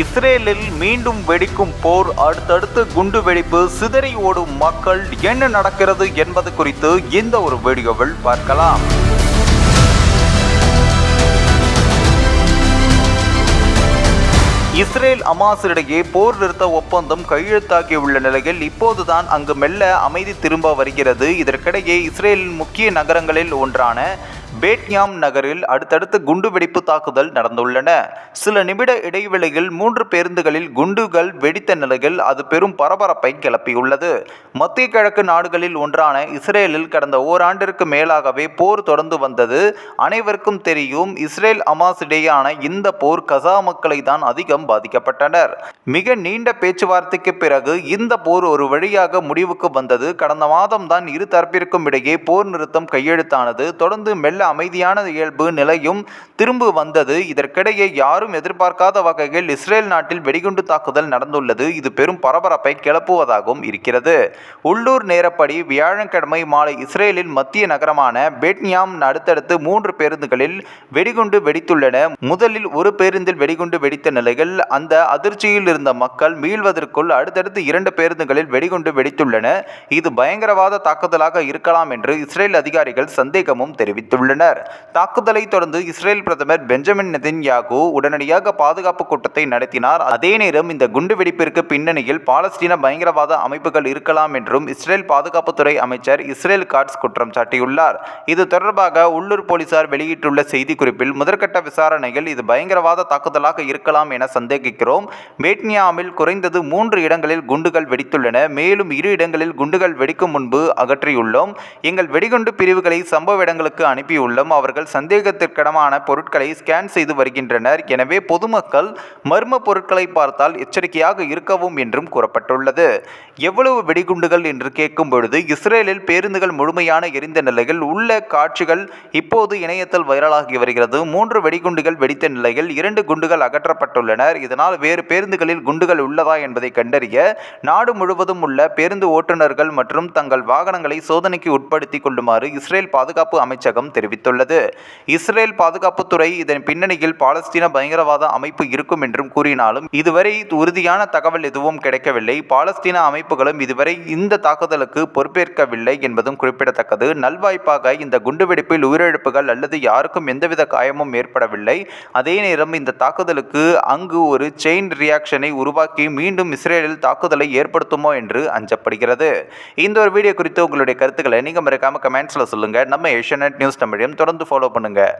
இஸ்ரேலில் மீண்டும் வெடிக்கும் போர் அடுத்தடுத்து குண்டு வெடிப்பு சிதறி ஓடும் மக்கள் என்ன நடக்கிறது என்பது குறித்து இந்த ஒரு வீடியோவில் பார்க்கலாம். இஸ்ரேல் அமாஸ் இடையே போர் நிறுத்த ஒப்பந்தம் கையெழுத்தாகியுள்ள நிலையில் இப்போதுதான் அங்கு மெல்ல அமைதி திரும்ப வருகிறது. இதற்கிடையே இஸ்ரேலின் முக்கிய நகரங்களில் ஒன்றான பேட்யாம் நகரில் அடுத்தடுத்து குண்டுவெடிப்பு தாக்குதல் நடந்துள்ளன. சில நிமிட இடைவெளியில் மூன்று பேருந்துகளில் குண்டுகள் வெடித்த நிலையில் அது பெரும் பரபரப்பை கிளப்பியுள்ளது. மத்திய கிழக்கு நாடுகளில் ஒன்றான இஸ்ரேலில் கடந்த ஓராண்டிற்கு மேலாகவே போர் தொடர்ந்து வந்தது. அனைவருக்கும் தெரியும் இஸ்ரேல் அமாஸ் இடையேயான இந்த போர் கசா மக்களை தான் அதிகம் பாதிக்கப்பட்டனர். மிக நீண்ட பேச்சுவார்த்தைக்கு பிறகு இந்த போர் ஒரு வழியாக முடிவுக்கு வந்தது. கடந்த மாதம் தான் இரு தரப்பிற்கும் இடையே போர் நிறுத்தம் கையெழுத்தானது. தொடர்ந்து மெல்ல அமைதியான இயல்பு நிலையும் திரும்ப வந்தது. இதற்கிடையே யாரும் எதிர்பார்க்காத வகையில் இஸ்ரேல் நாட்டில் வெடிகுண்டு தாக்குதல் நடந்துள்ளது. இது பெரும் பரபரப்பை கிளப்புவதாகவும் இருக்கிறது. உள்ளூர் நேரப்படி வியாழக்கிழமை மாலை இஸ்ரேலின் மத்திய நகரமான பேட்னியாம் அடுத்தடுத்து மூன்று பேருந்துகளில் வெடிகுண்டு வெடித்துள்ளன. முதலில் ஒரு பேருந்தில் வெடிகுண்டு வெடித்த நிலையில் அந்த அதிர்ச்சியில் இருந்த மக்கள் மீள்வதற்குள் அடுத்தடுத்து இரண்டு பேருந்துகளில் வெடிகுண்டு வெடித்துள்ளன. இது பயங்கரவாத தாக்குதலாக இருக்கலாம் என்று இஸ்ரேல் அதிகாரிகள் சந்தேகமும் தெரிவித்துள்ளனர். தாக்குதலை தொடர்ந்து இஸ்ரேல் பிரதமர் பெஞ்சமின் நெதன்யாகு உடனடியாக பாதுகாப்பு கூட்டத்தை நடத்தினார். அதே நேரம் இந்த குண்டுவெடிப்பிற்கு பின்னணியில் பாலஸ்தீன பயங்கரவாத அமைப்புகள் இருக்கலாம் என்றும் இஸ்ரேல் பாதுகாப்புத்துறை அமைச்சர் இஸ்ரேல் காட்ஸ் குற்றம் சாட்டியுள்ளார். இது தொடர்பாக உள்ளூர் போலீசார் வெளியிட்டுள்ள செய்திக்குறிப்பில் முதற்கட்ட விசாரணையில் இது பயங்கரவாத தாக்குதலாக இருக்கலாம் என சந்தேகிக்கிறோம். பேட்னியாமில் குறைந்தது மூன்று இடங்களில் குண்டுகள் வெடித்துள்ளன. மேலும் இரு இடங்களில் குண்டுகள் வெடிக்கும் முன்பு அகற்றியுள்ளோம். எங்கள் வெடிகுண்டு பிரிவுகளை சம்பவ இடங்களுக்கு அனுப்பி அனுப்பியுள்ளோம் அவர்கள் சந்தேகத்திற்கிடமான பொருட்களை ஸ்கேன் செய்து வருகின்றனர். எனவே பொதுமக்கள் மர்ம பொருட்களை பார்த்தால் எச்சரிக்கையாக இருக்கவும் என்றும் கூறப்பட்டுள்ளது. எவ்வளவு வெடிகுண்டுகள் என்று கேட்கும் பொழுது இஸ்ரேலில் பேருந்துகள் முழுமையான எரிந்த நிலையில் உள்ள காட்சிகள் இப்போது இணையத்தில் வைரலாகி வருகிறது. மூன்று வெடிகுண்டுகள் வெடித்த நிலையில் இரண்டு குண்டுகள் அகற்றப்பட்டுள்ளனர். இதனால் வேறு பேருந்துகளில் குண்டுகள் உள்ளதா என்பதை கண்டறிய நாடு முழுவதும் உள்ள பேருந்து ஓட்டுநர்கள் மற்றும் தங்கள் வாகனங்களை சோதனைக்கு உட்படுத்திக் கொள்ளுமாறு இஸ்ரேல் பாதுகாப்பு அமைச்சகம் தெரிவித்துள்ளது. இஸ்ரேல் பாதுகாப்புத்துறை இதன் பின்னணியில் பாலஸ்தீன பயங்கரவாத அமைப்பு இருக்கும் என்றும் கூறினாலும் இதுவரை உறுதியான தகவல் எதுவும் கிடைக்கவில்லை. பாலஸ்தீன அமைப்புகளும் இதுவரை இந்த தாக்குதலுக்கு பொறுப்பேற்கவில்லை என்பதும் குறிப்பிடத்தக்கது. நல்வாய்ப்பாக இந்த குண்டுவெடிப்பில் உயிரிழப்புகள் அல்லது யாருக்கும் எந்தவித காயமும் ஏற்படவில்லை. அதே நேரம் இந்த தாக்குதலுக்கு அங்கு ஒரு செயின் ரியாக்ஷனை உருவாக்கி மீண்டும் இஸ்ரேலில் தாக்குதலை ஏற்படுத்துமோ என்று அஞ்சப்படுகிறது. இந்த ஒரு வீடியோ குறித்து உங்களுடைய கருத்துக்களை நீங்கள் மறக்காம கமெண்ட்ஸில் சொல்லுங்கள் நம்ம ஏஷியநெட் நியூஸ் தமிழையும் தொடர்ந்து ஃபாலோ பண்ணுங்கள்